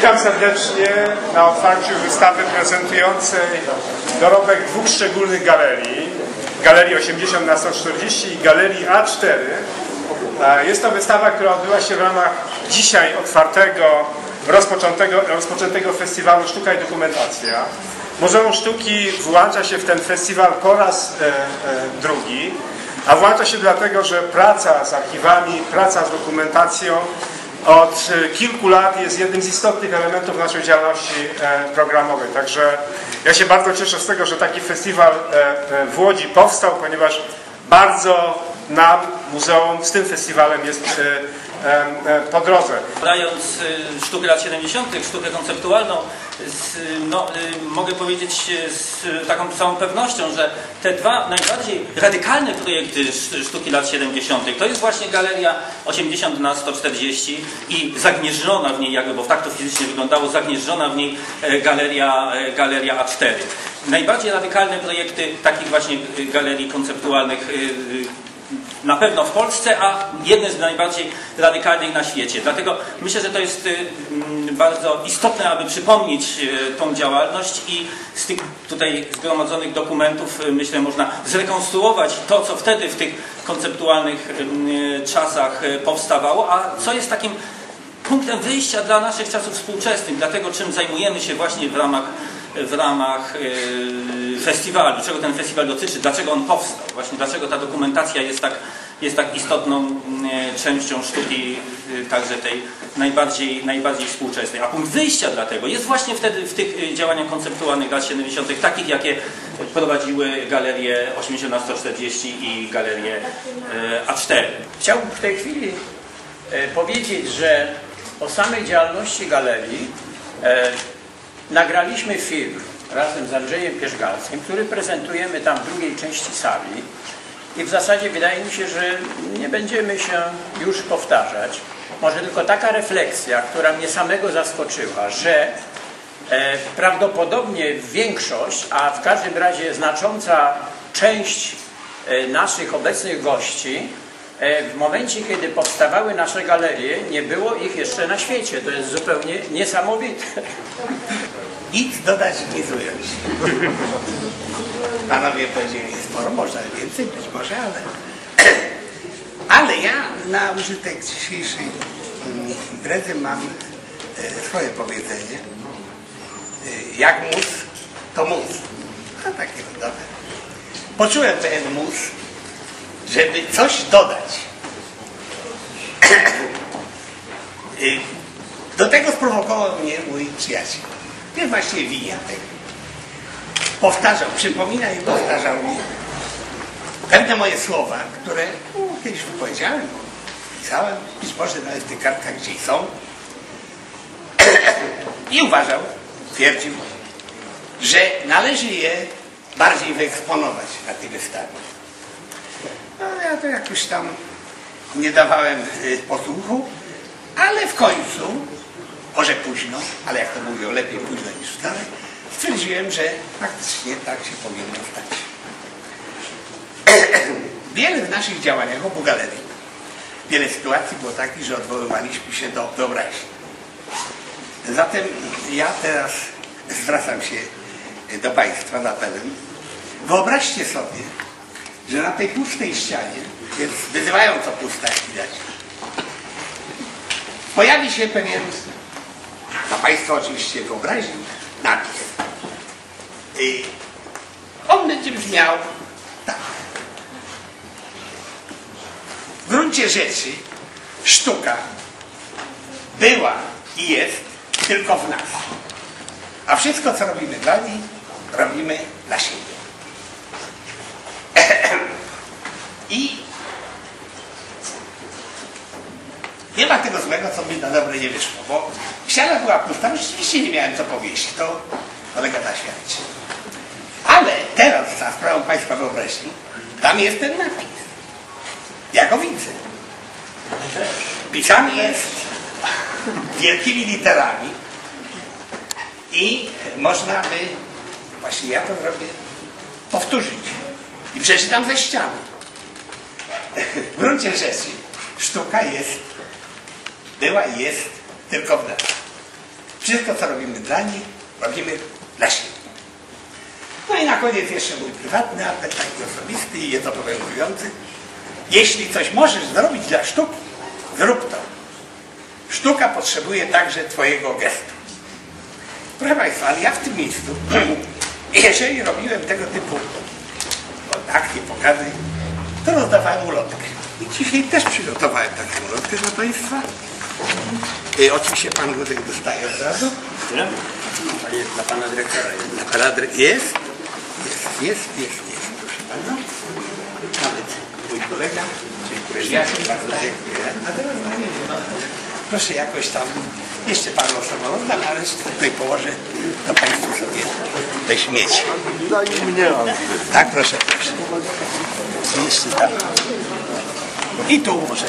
Witam serdecznie na otwarciu wystawy prezentującej dorobek dwóch szczególnych galerii. Galerii 80 na 140 i Galerii A4. E, Jest to wystawa, która odbyła się w ramach dzisiaj otwartego, rozpoczętego, rozpoczętego festiwalu Sztuka i Dokumentacja. Muzeum Sztuki włącza się w ten festiwal po raz e, e, drugi, a włącza się dlatego, że praca z archiwami, praca z dokumentacją od e, kilku lat jest jednym z istotnych elementów naszej działalności e, programowej. Także ja się bardzo cieszę z tego, że taki festiwal e, w Łodzi powstał, ponieważ bardzo nam, muzeum, z tym festiwalem jest po drodze. Badając y, sztukę lat 70., sztukę konceptualną, z, no, mogę powiedzieć y, z taką całą pewnością, że te dwa najbardziej radykalne projekty sz- sztuki lat 70. to jest właśnie galeria 80 na 140 i zagnieżdżona w niej, jakby, bo tak to fizycznie wyglądało, zagnieżdżona w niej e, galeria, e, galeria A4. Najbardziej radykalne projekty takich właśnie y, galerii konceptualnych na pewno w Polsce, a jedne z najbardziej radykalnych na świecie. Dlatego myślę, że to jest y, mm, bardzo istotne, aby przypomnieć y, tą działalność i z tych tutaj zgromadzonych dokumentów y, myślę można zrekonstruować to, co wtedy w tych konceptualnych czasach powstawało, a co jest takim punktem wyjścia dla naszych czasów współczesnych, dla tego, czym zajmujemy się właśnie w ramach, w ramach yy, festiwalu, czego ten festiwal dotyczy, dlaczego on powstał, właśnie dlaczego ta dokumentacja jest tak, jest tak istotną yy, częścią sztuki, yy, także tej najbardziej, najbardziej współczesnej. A punkt wyjścia dlatego jest właśnie wtedy w tych działaniach konceptualnych lat 70., takich jakie prowadziły galerie 80 na 140 i galerie yy, A4. Chciałbym w tej chwili powiedzieć, że o samej działalności galerii nagraliśmy film razem z Andrzejem Pierzgalskim, który prezentujemy tam w drugiej części sali. I w zasadzie wydaje mi się, że nie będziemy się już powtarzać. Może tylko taka refleksja, która mnie samego zaskoczyła, że e, prawdopodobnie większość, a w każdym razie znacząca część e, naszych obecnych gości w momencie, kiedy powstawały nasze galerie, nie było ich jeszcze na świecie. To jest zupełnie niesamowite. Nic dodać, nic ująć. Panowie powiedzieli sporo, można więcej być może, ale... Ale ja na użytek dzisiejszej mm, imprezy mam e, swoje powiedzenie. E, jak mus, to mus. A takie dobre. Poczułem pewien mus, żeby coś dodać. E, Do tego sprowokował mnie mój przyjaciel. Jest właściwie winien tego. Powtarzał, przypominał i powtarzał mi pewne moje słowa, które no, kiedyś wypowiedziałem, pisałem, być może nawet w tych kartkach gdzieś są. I uważał, twierdził, że należy je bardziej wyeksponować na tej wystawie. Ja to jakoś tam nie dawałem y, posłuchu, ale w końcu, może późno, ale jak to mówią, lepiej późno niż wcale, stwierdziłem, że faktycznie tak się powinno stać. Wiele w naszych działaniach obu galerii, wiele sytuacji było takich, że odwoływaliśmy się do wyobraźni. Zatem ja teraz zwracam się do Państwa z apelem. Wyobraźcie sobie, że na tej pustej ścianie, jest wyzywająco pusta, jak widać, pojawi się pewien, a Państwo oczywiście wyobraźni, napis. I on będzie brzmiał tak. W gruncie rzeczy sztuka była i jest tylko w nas. A wszystko, co robimy dla niej, robimy dla siebie. I nie ma tego złego, co mi na dobre nie wyszło, bo ściana była pusta, rzeczywiście nie miałem co powiedzieć, to kolega da świadczy. Ale teraz, za sprawą Państwa wyobraźni, tam jest ten napis. Ja go widzę. Pisany jest wielkimi literami i można by, właśnie ja to zrobię, powtórzyć. I przeczytam ze ściany. W gruncie rzeczy sztuka jest, była i jest tylko w nas. Wszystko, co robimy dla nich, robimy dla siebie. No i na koniec jeszcze mój prywatny apel, taki osobisty i niezobowiązujący. Jeśli coś możesz zrobić dla sztuki, zrób to. Sztuka potrzebuje także Twojego gestu. Proszę Państwa, ale ja w tym miejscu, jeżeli robiłem tego typu akcje, pokazy, to rozdawałem ulotkę. I dzisiaj też przygotowałem taką ulotkę dla Państwa. I oczywiście Pan Gudek dostaje od razu. Dla pana dyrektora. Dla Pana dyre- jest? Jest, jest, jest, jest. Proszę Pana. Nawet mój kolega. Dziękuję. Bardzo dziękuję. A teraz Panie, proszę jakoś tam, jeszcze Panu osobą rozdam, ale tutaj położę, to Państwo sobie weźmiecie. Tak, proszę, proszę. Jeszcze tam. I tu może